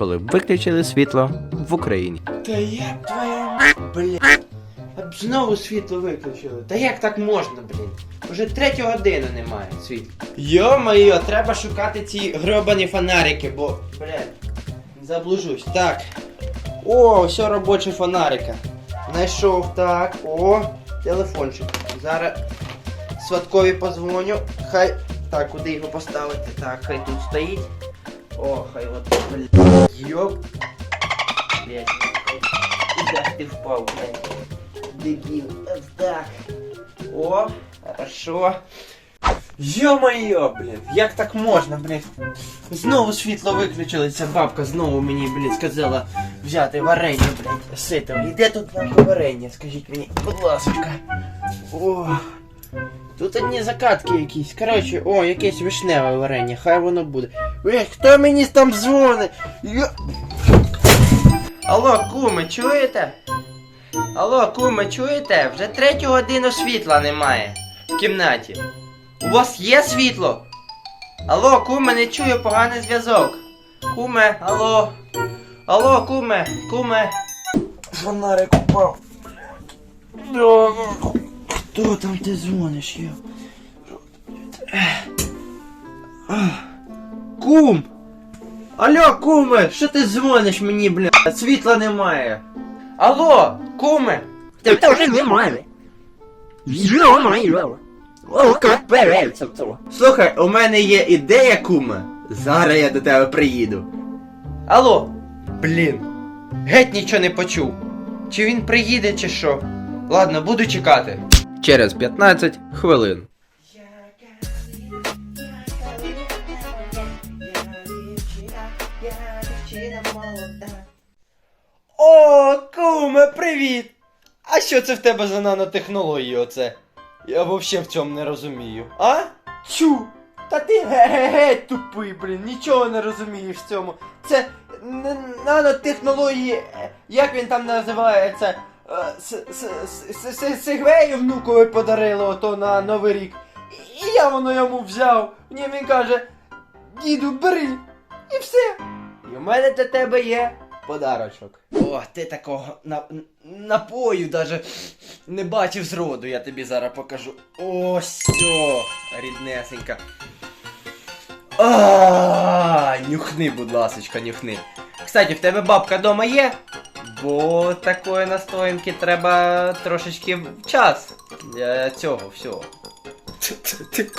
коли виключили світло в Україні. Та як твоя блядь. Знову світло виключили. Та як так можна, блін? Уже третю годину немає світла. Йо-моє, треба шукати ці гробані фонарики, бо, блядь, заблужусь. Так. О, все робочі фонарика. Знайшов так. О, телефончик. Зараз Сваткові позвоню. Хай. Так, куди його поставити? Так, хай тут стоїть. О, хай от, блядь. Йоп. Блядь. Куда ж ти впав, блядь? Дебіл. Так. О, хорошо. Йо-моє, блін, як так можна, блін? Знову світло виключили, ця бабка знову мені, блін, сказала взяти варення, блін, ситого. І де тут наше варення, скажіть мені, будь ласка. О, тут одні закатки якісь. Коротше, о, якесь вишневе варення, хай воно буде. Ей, хто мені там дзвонить? Йо... Алло, куми, чуєте? Алло, куми, чуєте? Вже третю годину світла немає в кімнаті. У вас є світло? Алло, куме, не чую поганий зв'язок. Куме, алло. Алло, куме, куме. Фонарик упав. Хто там ти дзвониш, я? Кум! Алло, куме, що ти дзвониш мені, бля? Світла немає. Алло, куме! Ти теж немає. Йо-моє. О, як береться то. Слухай, у мене є ідея, куме. Зараз я до тебе приїду. Алло, блін. Геть нічого не почув. Чи він приїде, чи що? Ладно, буду чекати. Через 15 хвилин. О, куме, привіт! А що це в тебе за нанотехнології оце? Я взагалі в цьому не розумію. А? Чу! Та ти геть тупий, блін, нічого не розумієш в цьому. Це нанотехнології, е, як він там називається? Сегвею внукові подарили ото на Новий рік. І я воно йому взяв. Ні, він каже, діду, бери. І все. І у мене для тебе є подарочок. О, ти такого на, напою даже не бачив зроду, я тобі зараз покажу. Ось ріднесенька. А, нюхни, будь ласочка, нюхни. Кстати, в тебе бабка дома є? Бо такої настоянки треба трошечки час для цього всього. Ти, ти,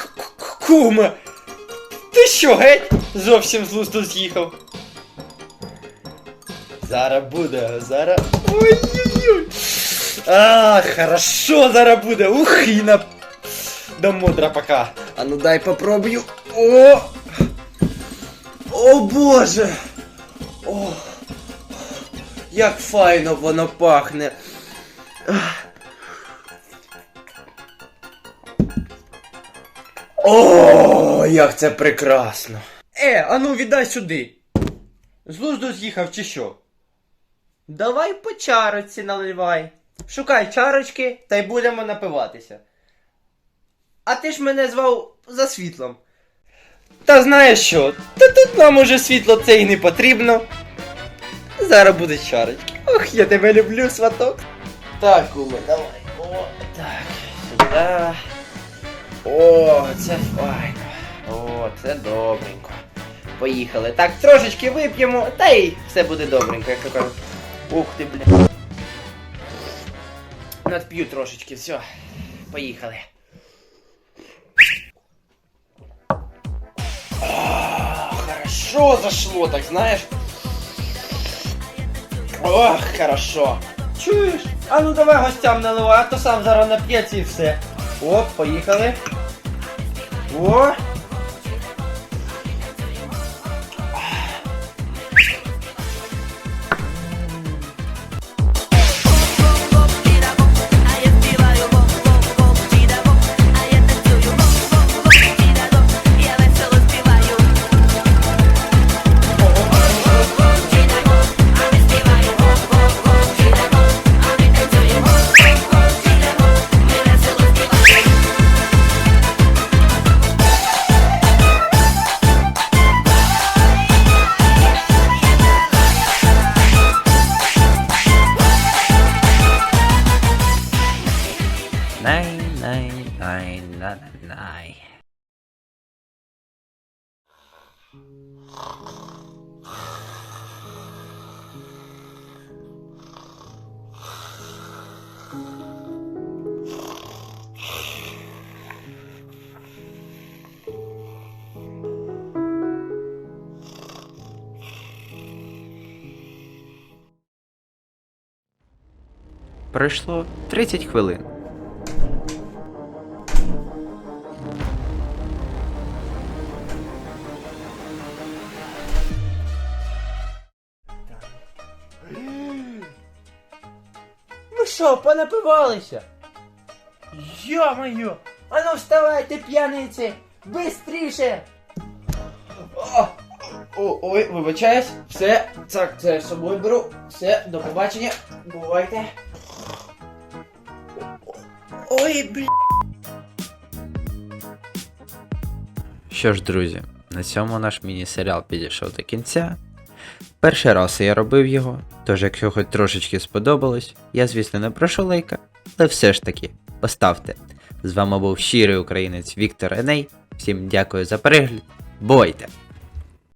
ти що, геть? Зовсім з лусту з'їхав. Зараз буде, зараз. Ой-ой-ой. А, хорошо, зараз буде. Ух, і на. До мудра пока. А ну дай попробую. О! О боже! О! Як файно воно пахне. Ах. О, як це прекрасно. Е, а ну віддай сюди. З лузду з'їхав чи що? Давай по чарочці наливай. Шукай чарочки та й будемо напиватися. А ти ж мене звав за світлом. Та знаєш що? Та тут нам уже світло це і не потрібно. Зараз буде чарочки. Ох, я тебе люблю, сваток. Так, куме, давай. О, так, сюди. О, це файно. О, це добренько. Поїхали. Так, трошечки вип'ємо, та й все буде добренько, як то кажуть. Ух ти, бля. Надп'ю трошечки, все. Поїхали. А, Хорошо зашло, так знаєш. Ох, хорошо. Чуєш? А ну давай гостям наливай, а то сам зараз нап'ється і все. О, поїхали. О! Ай. Пройшло 30 хвилин. Що, понапивалися? Йо-моє! Ану вставайте, п'яниці! Бистріше! О, о, ой, вибачаюсь, все, так, це з собою беру. Все, до побачення. Бувайте. Ой, бля. Що ж, друзі, на цьому наш міні-серіал підійшов до кінця. Перший раз я робив його, тож якщо хоч трошечки сподобалось, я, звісно, не прошу лайка, але все ж таки поставте. З вами був щирий українець Віктор Еней. Всім дякую за перегляд. Бувайте!